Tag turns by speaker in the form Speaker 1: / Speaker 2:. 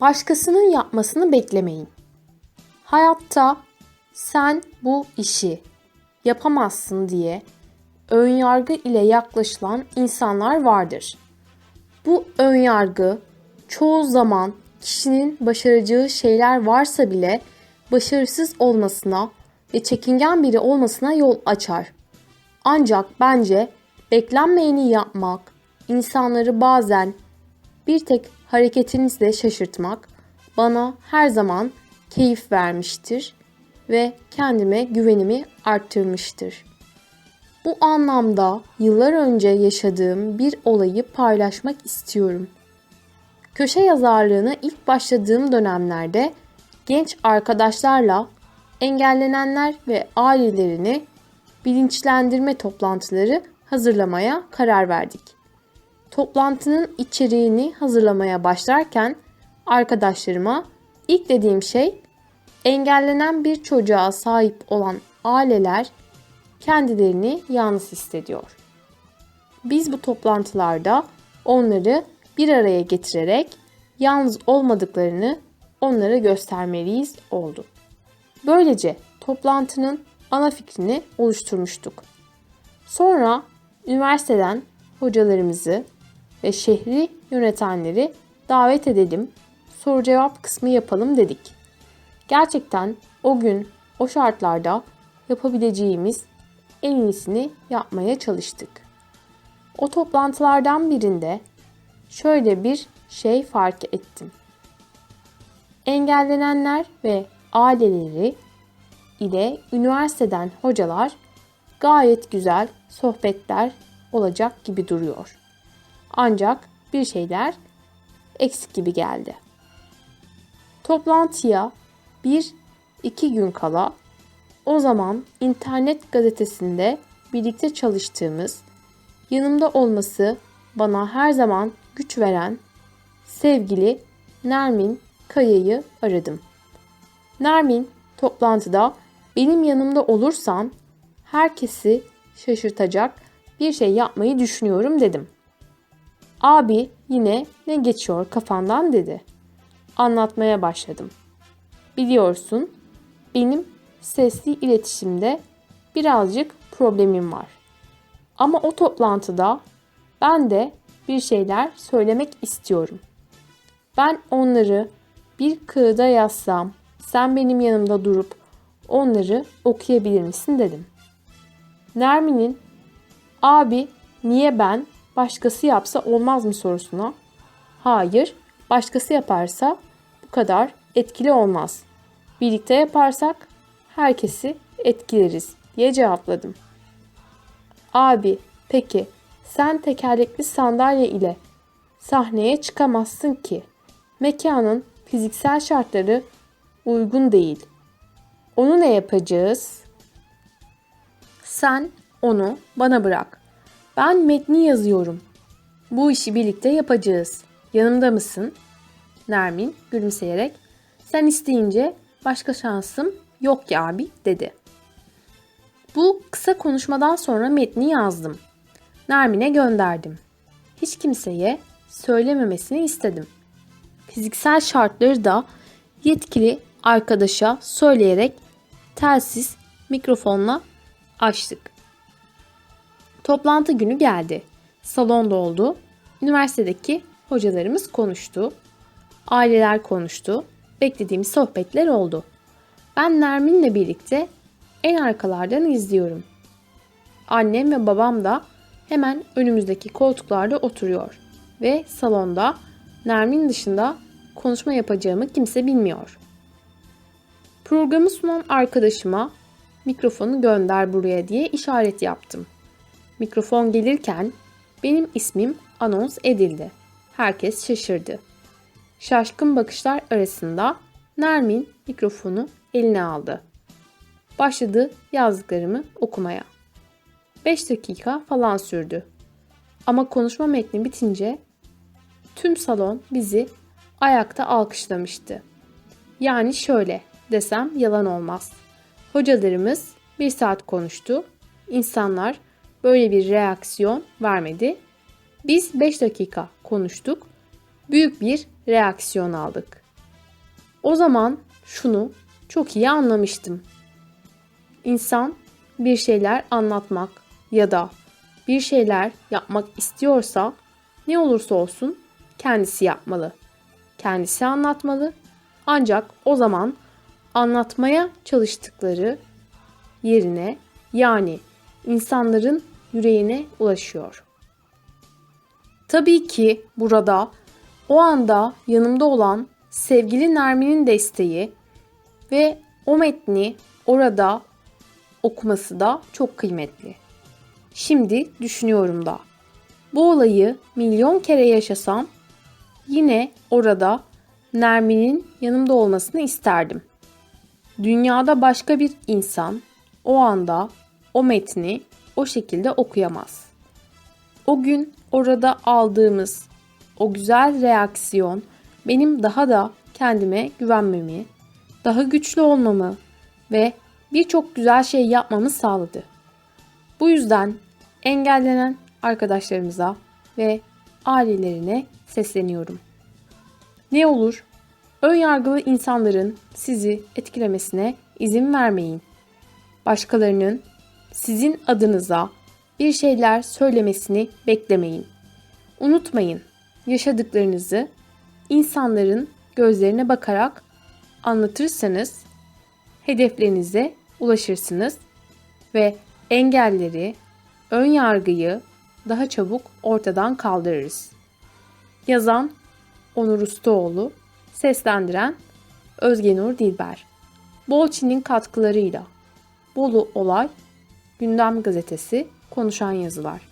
Speaker 1: Başkasının yapmasını beklemeyin. Hayatta sen bu işi yapamazsın diye önyargı ile yaklaşılan insanlar vardır. Bu önyargı çoğu zaman kişinin başaracağı şeyler varsa bile başarısız olmasına ve çekingen biri olmasına yol açar. Ancak bence beklenmeyeni yapmak, insanları bazen bir tek hareketinizle şaşırtmak bana her zaman keyif vermiştir ve kendime güvenimi arttırmıştır. Bu anlamda yıllar önce yaşadığım bir olayı paylaşmak istiyorum. Köşe yazarlığına ilk başladığım dönemlerde genç arkadaşlarla engellenenler ve ailelerini bilinçlendirme toplantıları hazırlamaya karar verdik. Toplantının içeriğini hazırlamaya başlarken arkadaşlarıma ilk dediğim şey engellenen bir çocuğa sahip olan aileler kendilerini yalnız hissediyor. Biz bu toplantılarda onları bir araya getirerek yalnız olmadıklarını onlara göstermeliyiz oldu. Böylece toplantının ana fikrini oluşturmuştuk. Sonra üniversiteden hocalarımızı ve şehri yönetenleri davet edelim, soru cevap kısmı yapalım dedik. Gerçekten o gün o şartlarda yapabileceğimiz en iyisini yapmaya çalıştık. O toplantılardan birinde şöyle bir şey fark ettim. Engellenenler ve aileleri ile üniversiteden hocalar gayet güzel sohbetler olacak gibi duruyor. Ancak bir şeyler eksik gibi geldi. Toplantıya bir iki gün kala o zaman internet gazetesinde birlikte çalıştığımız, yanımda olması bana her zaman güç veren sevgili Nermin Kaya'yı aradım. Nermin toplantıda benim yanımda olursan herkesi şaşırtacak bir şey yapmayı düşünüyorum dedim. Abi yine ne geçiyor kafandan dedi. Anlatmaya başladım. Biliyorsun benim sesli iletişimde birazcık problemim var. Ama o toplantıda ben de bir şeyler söylemek istiyorum. Ben onları bir kağıda yazsam, sen benim yanımda durup onları okuyabilir misin dedim. Nermin'in abi niye ben başkası yapsa olmaz mı sorusuna hayır başkası yaparsa bu kadar etkili olmaz. Birlikte yaparsak herkesi etkileriz diye cevapladım. Abi peki sen tekerlekli sandalye ile sahneye çıkamazsın ki. Mekanın fiziksel şartları uygun değil. Onu ne yapacağız? Sen onu bana bırak. Ben metni yazıyorum. Bu işi birlikte yapacağız. Yanımda mısın? Nermin gülümseyerek sen isteyince başka şansım yok ki abi dedi. Bu kısa konuşmadan sonra metni yazdım. Nermin'e gönderdim. Hiç kimseye söylememesini istedim. Fiziksel şartları da yetkili arkadaşa söyleyerek telsiz mikrofonla açtık. Toplantı günü geldi. Salon doldu. Üniversitedeki hocalarımız konuştu. Aileler konuştu. Beklediğimiz sohbetler oldu. Ben Nermin'le birlikte en arkalardan izliyorum. Annem ve babam da hemen önümüzdeki koltuklarda oturuyor ve salonda Nermin dışında konuşma yapacağımı kimse bilmiyor. Programı sunan arkadaşıma mikrofonu gönder buraya diye işaret yaptım. Mikrofon gelirken benim ismim anons edildi. Herkes şaşırdı. Şaşkın bakışlar arasında Nermin mikrofonu eline aldı. Başladı yazdıklarımı okumaya. 5 dakika falan sürdü. Ama konuşma metni bitince tüm salon bizi ayakta alkışlamıştı. Yani şöyle desem yalan olmaz. Hocalarımız bir saat konuştu. İnsanlar böyle bir reaksiyon vermedi. Biz 5 dakika konuştuk. Büyük bir reaksiyon aldık. O zaman şunu çok iyi anlamıştım. İnsan bir şeyler anlatmak ya da bir şeyler yapmak istiyorsa ne olursa olsun kendisi yapmalı. Kendisi anlatmalı. Ancak o zaman anlatmaya çalıştıkları yerine yani insanların yüreğine ulaşıyor. Tabii ki burada o anda yanımda olan sevgili Nermin'in desteği ve o metni orada okuması da çok kıymetli. Şimdi düşünüyorum da. Bu olayı milyon kere yaşasam yine orada Nermin'in yanımda olmasını isterdim. Dünyada başka bir insan o anda o metni o şekilde okuyamaz. O gün orada aldığımız o güzel reaksiyon benim daha da kendime güvenmemi, daha güçlü olmamı ve birçok güzel şey yapmamı sağladı. Bu yüzden engellenen arkadaşlarımıza ve ailelerine sesleniyorum. Ne olur ön yargılı insanların sizi etkilemesine izin vermeyin. Başkalarının sizin adınıza bir şeyler söylemesini beklemeyin. Unutmayın, yaşadıklarınızı insanların gözlerine bakarak anlatırsanız hedeflerinize ulaşırsınız ve engelleri, ön yargıyı daha çabuk ortadan kaldırırız. Yazan Onur Ustaoğlu, seslendiren Özge Nur Dilber. Bolçin'in katkılarıyla Bolu Olay, Gündem Gazetesi, Konuşan Yazılar.